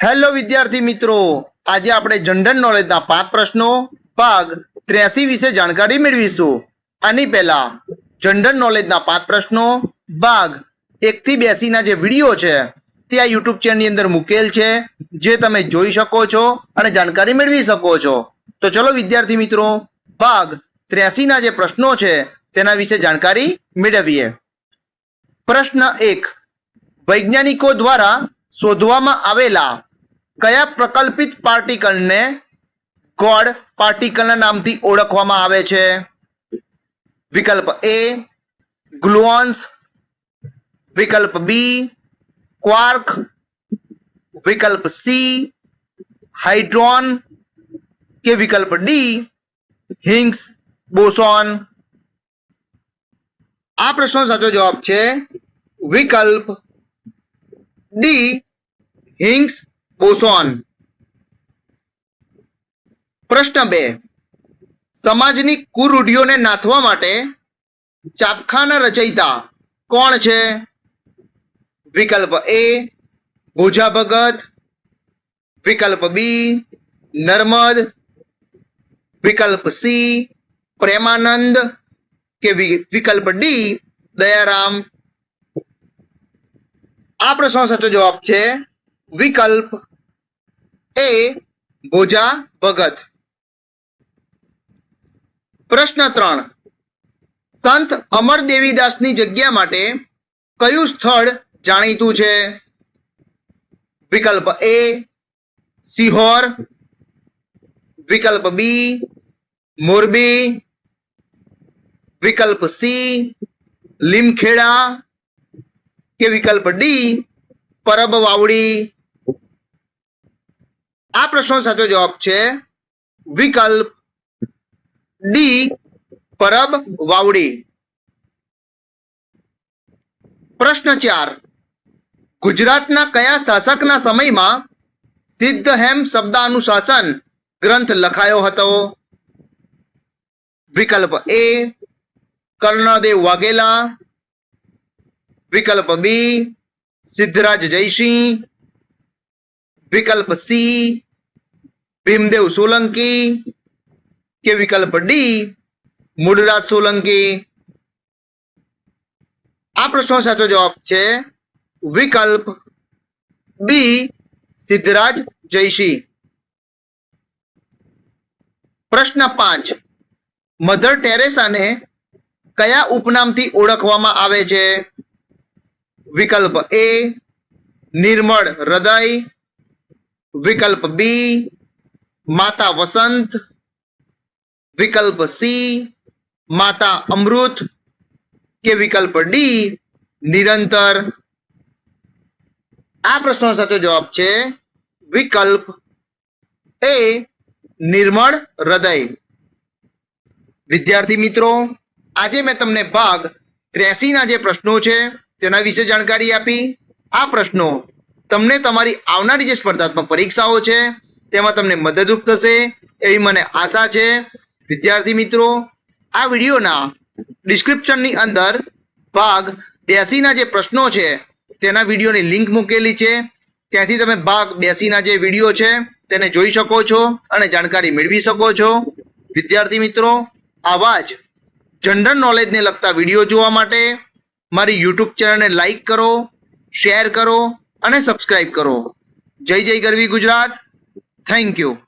Hello વિદ્યાર્થી મિત્રો. આજે આપણે જનરલ નોલેજના પાંચ પ્રશ્નો, ભાગ ત્રેસી વિશે જાણકારી મેળવીશું. આની પહેલા જનરલ નોલેજના પાંચ પ્રશ્નો, ભાગ એકથી બેસીના જે વીડિયો છે, તે આ યુટ્યુબ ચેનલની અંદર મૂકેલ છે, જે તમે જોઈ શકો છો અને જાણકારી મેળવી શકો છો. તો ચલો વિદ્યાર્થી મિત્રો, ભાગ ત્ર્યાસીના જે પ્રશ્નો છે, તેના વિશે જાણકારી મેળવીએ. પ્રશ્ન એક. વૈજ્ઞાનિકો દ્વારા શોધવામાં આવેલા કયા પ્રકલ્પિત પાર્ટિકલને ગોડ પાર્ટિકલના નામથી ઓળખવામાં આવે છે? વિકલ્પ એ ગ્લુઓન્સ વિકલ્પ બી ક્વાર્ક. વિકલ્પ સી હાઇડ્રોન. કે વિકલ્પ ડી હિંગ્સ, બોસોન. આ પ્રશ્નનો સાચો જવાબ છે વિકલ્પ ડી હિંગ્સ બોસોન. પ્રશ્ન બે. સમાજની કુરૂઢિઓને નાથવા માટે ચાપખાના રચયિતા કોણ છે? વિકલ્પ એ, ભોજા ભગત. વિકલ્પ બી, નર્મદ. વિકલ્પ સી, પ્રેમાનંદ. કે વિકલ્પ ડી, દયારામ. આ પ્રશ્નો સાચો જવાબ છે વિકલ્પ એ ભોજા ભગત. પ્રશ્ન ત્રણ. સંત અમર દેવીદાસની જગ્યા માટે કયું સ્થળ જાણીતું છે? વિકલ્પ એ સિહોર, વિકલ્પ બી મોરબી, વિકલ્પ સી લીમખેડા કે વિકલ્પ ડી પરબ વાવડી આ પ્રશ્નો સાચો જવાબ છે વિકલ્પ ડી પરબ વાવડી. પ્રશ્ન ચાર, ગુજરાતના કયા શાસકના સમયમાં સિદ્ધહેમ શબ્દાનુશાસન ગ્રંથ લખાયો હતો? વિકલ્પ એ, કર્ણદેવ વાઘેલા. વિકલ્પ બી, સિદ્ધરાજ જયસિંહ. વિકલ્પ સી ભીમદેવ સોલંકી કે વિકલ્પ ડી મૂળરાજ સોલંકી? આ પ્રશ્નો સાચો જવાબ છે વિકલ્પ બી, સિદ્ધરાજ જયસિંહ પ્રશ્ન પાંચ, મધર ટેરેસાને કયા ઉપનામથી ઓળખવામાં આવે છે? વિકલ્પ એ, નિર્મળ હૃદય. વિકલ્પ બી માતા વસંત, વિકલ્પ સી માતા અમૃત કે વિકલ્પ ડી નિરંતર. આ પ્રશ્નનો સાચો જવાબ છે વિકલ્પ એ નિર્મળ હૃદય. વિદ્યાર્થી મિત્રો, આજે મેં તમને ભાગ ત્ર્યાસી ના જે પ્રશ્નો છે તેના વિશે જાણકારી આપી. આ પ્રશ્નો તમને તમારી આવનારી જે સ્પર્ધાત્મક પરીક્ષાઓ છે તેમાં તમને મદદરૂપ થશે એવી મને આશા છે. વિદ્યાર્થી મિત્રો, આ વિડીયોના ડિસ્ક્રિપ્શનની અંદર ભાગ બેસીના જે પ્રશ્નો છે, તેના વિડીયોની લિંક મૂકેલી છે. ત્યાંથી તમે ભાગ બેસીના જે વીડિયો છે, તેને જોઈ શકો છો અને જાણકારી મેળવી શકો છો. વિદ્યાર્થી મિત્રો, આવા જ જનરલ નોલેજને લગતા વીડિયો જોવા માટે મારી યુટ્યુબ ચેનલને લાઈક કરો, શેર કરો અને સબસ્ક્રાઈબ કરો. જય જય ગરવી ગુજરાત. Thank you.